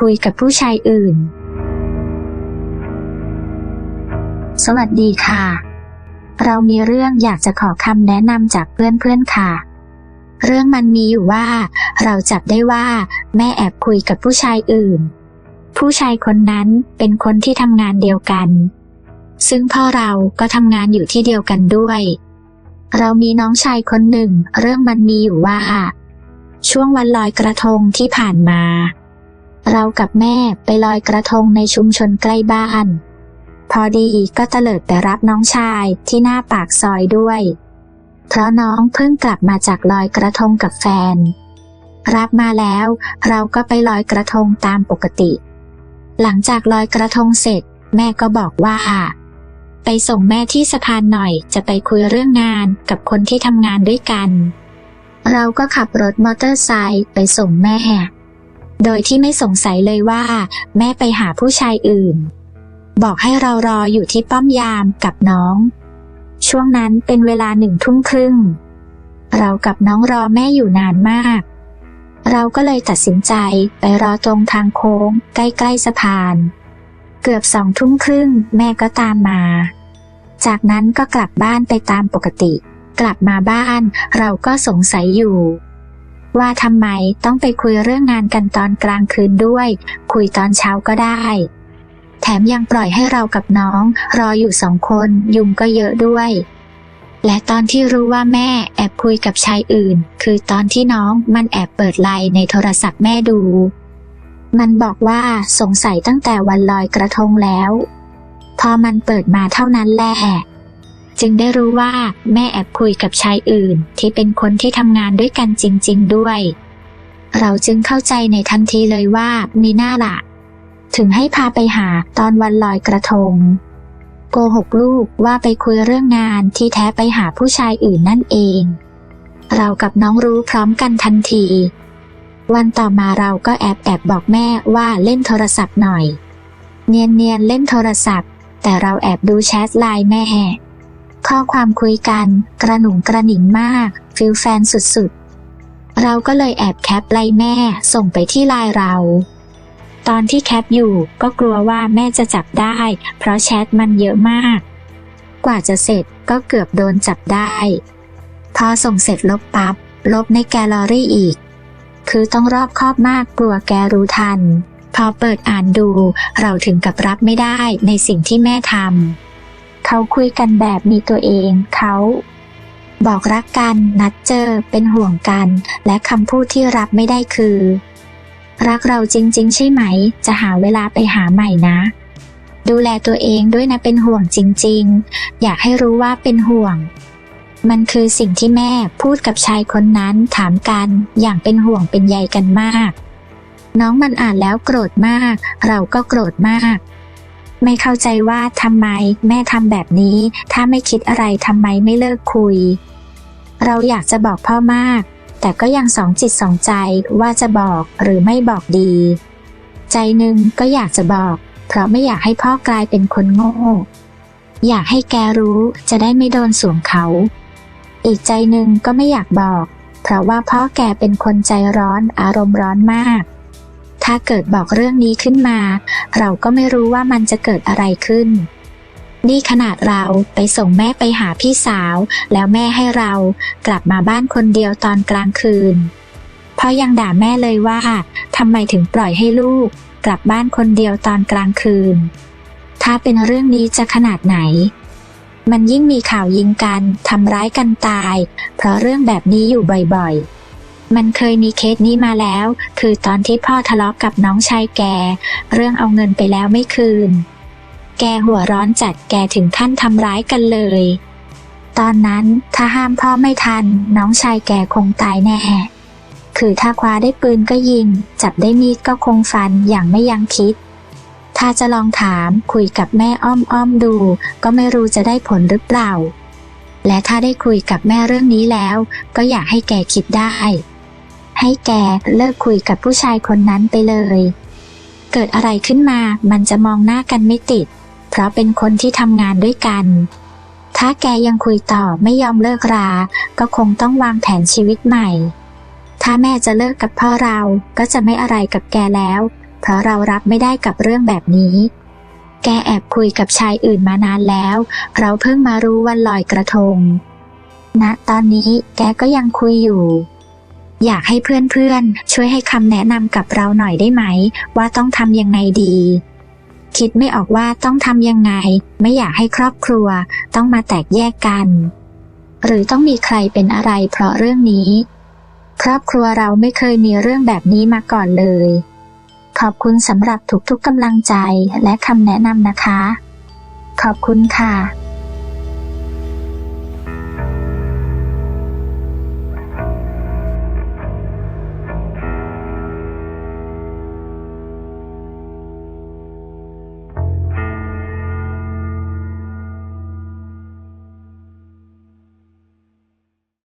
คุยกับผู้ชายอื่น สวัสดีค่ะ เรามีเรื่องอยากจะขอคำแนะนำจากเพื่อนๆค่ะ เรื่องมันมีอยู่ว่า เราจับได้ว่าแม่แอบคุยกับผู้ชายอื่น ผู้ชายคนนั้นเป็นคนที่ทำงานเดียวกัน ซึ่งพ่อเราก็ทำงานอยู่ที่เดียวกันด้วยเรามีน้องชายคนหนึ่ง เรื่องมันมีอยู่ว่า ช่วงวันลอยกระทงที่ผ่านมา เรากับแม่ไปลอยกระทงในชุมชนใกล้บ้าน พอดีก็เตลิดไปรับน้องชายที่หน้าปากซอยด้วย เพราะน้องเพิ่งกลับมาจากลอยกระทงกับแฟน รับมาแล้ว เราก็ไปลอยกระทงตามปกติ หลังจากลอยกระทงเสร็จ แม่ก็บอกว่าไปส่งแม่ที่สะพานหน่อยจะไปคุยเรื่องงานกับคนที่ทำงานด้วยกัน เราก็ขับรถมอเตอร์ไซค์ไปส่งแม่ โดยที่ไม่สงสัยเลยว่า แม่ไปหาผู้ชายอื่น บอกให้เรารออยู่ที่ป้อมยามกับน้อง ช่วงนั้นเป็นเวลาหนึ่งทุ่มครึ่ง เรากับน้องรอแม่อยู่นานมาก เราก็เลยตัดสินใจไปรอตรงทางโค้ง ใกล้ ๆสะพาน เกือบสองทุ่มครึ่งแม่ก็ตามมา จากนั้นก็กลับบ้านไปตามปกติ กลับมาบ้านเราก็สงสัยอยู่ ว่าทำไมต้องไปคุยเรื่องงานกันตอนกลางคืนด้วย คุยตอนเช้าก็ได้ แถมยังปล่อยให้เรากับน้อง รออยู่สองคนยุงก็เยอะด้วย และตอนที่รู้ว่าแม่แอบคุยกับชายอื่น คือตอนที่น้องมันแอบเปิดไลน์ในโทรศัพท์แม่ดู มันบอกว่าสงสัยตั้งแต่วันลอยกระทงแล้ว พอมันเปิดมาเท่านั้นแหละ จึงได้รู้ว่าแม่แอบคุยกับชายอื่น ที่เป็นคนที่ทำงานด้วยกันจริง ๆ ด้วย เราจึงเข้าใจในทันทีเลยว่ามีหน้าละถึงให้พาไปหาตอนวันลอยกระทง โกหกลูกว่าไปคุยเรื่องงานที่แท้ไปหาผู้ชายอื่นนั่นเอง เรากับน้องรู้พร้อมกันทันที วันต่อมาเราก็แอบแอบบอกแม่ว่าเล่นโทรศัพท์หน่อย เนียนเนียนเล่นโทรศัพท์ แต่เราแอบดูแชทไลน์แม่ ข้อความคุยกันกระหนุ่งกระหนิงมาก ฟิลแฟนสุดๆ เราก็เลยแอบแคปไลน์แม่ส่งไปที่ไลน์เรา ตอนที่แคปอยู่ก็กลัวว่าแม่จะจับได้ เพราะแชทมันเยอะมาก กว่าจะเสร็จก็เกือบโดนจับได้ พอส่งเสร็จลบปับ๊บลบในแกลเลอรี่อีก คือต้องรอบคอบมากกลัวแกรู้ทัน พอเปิดอ่านดูเราถึงกับรับไม่ได้ในสิ่งที่แม่ทำ เขาคุยกันแบบมีตัวเอง เขา บอกรักกัน นัดเจอ เป็นห่วงกัน และคำพูดที่รับไม่ได้คือ รักเราจริง ๆ ใช่ไหม จะหาเวลาไปหาใหม่นะ ดูแลตัวเองด้วยนะเป็นห่วงจริง ๆ อยากให้รู้ว่าเป็นห่วง มันคือสิ่งที่แม่พูดกับชายคนนั้นถามกันอย่างเป็นห่วงเป็นใยกันมาก น้องมันอ่านแล้วโกรธมาก เราก็โกรธมาก ไม่เข้าใจว่าทำไมแม่ทำแบบนี้ ถ้าไม่คิดอะไรทำไมไม่เลิกคุย เราอยากจะบอกพ่อมาก แต่ก็ยังสองจิตสองใจว่าจะบอกหรือไม่บอกดี ใจหนึ่งก็อยากจะบอก เพราะไม่อยากให้พ่อกลายเป็นคนโง่ อยากให้แกรู้จะได้ไม่โดนสวมเขา อีกใจหนึ่งก็ไม่อยากบอก เพราะว่าพ่อแกเป็นคนใจร้อนอารมณ์ร้อนมาก ถ้าเกิดบอกเรื่องนี้ขึ้นมา เราก็ไม่รู้ว่ามันจะเกิดอะไรขึ้น นี่ขนาดเราไปส่งแม่ไปหาพี่สาว แล้วแม่ให้เรากลับมาบ้านคนเดียวตอนกลางคืนพ่อยังด่าแม่เลยว่าทำไมถึงปล่อยให้ลูก กลับบ้านคนเดียวตอนกลางคืน ถ้าเป็นเรื่องนี้จะขนาดไหน มันยิ่งมีข่าวยิงกันทำร้ายกันตาย เพราะเรื่องแบบนี้อยู่บ่อยๆ มันเคยมีเคสนี้มาแล้ว คือตอนที่พ่อทะเลาะกับน้องชายแก เรื่องเอาเงินไปแล้วไม่คืน แกหัวร้อนจัดแกถึงขั้นทำร้ายกันเลย ตอนนั้นถ้าห้ามพ่อไม่ทัน น้องชายแกคงตายแน่ คือถ้าคว้าได้ปืนก็ยิง จับได้มีดก็คงฟันอย่างไม่ยังคิด ถ้าจะลองถามคุยกับแม่อ้อมอ้อมๆดู ก็ไม่รู้จะได้ผลหรือเปล่า และถ้าได้คุยกับแม่เรื่องนี้แล้ว ก็อยากให้แกคิดได้ ให้แกเลิกคุยกับผู้ชายคนนั้นไปเลย เกิดอะไรขึ้นมามันจะมองหน้ากันไม่ติด เพราะเป็นคนที่ทำงานด้วยกัน ถ้าแกยังคุยต่อไม่ยอมเลิกรา ก็คงต้องวางแผนชีวิตใหม่ ถ้าแม่จะเลิกกับพ่อเราก็จะไม่อะไรกับแกแล้ว เพเพราะเรารับไม่ได้กับเรื่องแบบนี้ แกแอบคุยกับชายอื่นมานานแล้ว เราเพิ่งมารู้วันลอยกระทงณตอนนี้แกก็ยังคุยอยู่ อยากให้เพื่อนๆ ช่วยให้คำแนะนำกับเราหน่อยได้ไหม ว่าต้องทำยังไงดี คิดไม่ออกว่าต้องทำยังไง ไม่อยากให้ครอบครัว ต้องมาแตกแยกกัน หรือต้องมีใครเป็นอะไรเพราะเรื่องนี้ ครอบครัวเราไม่เคยมีเรื่องแบบนี้มาก่อนเลย ขอบคุณสำหรับทุกๆกำลังใจและคำแนะนำนะคะ ขอบคุณค่ะ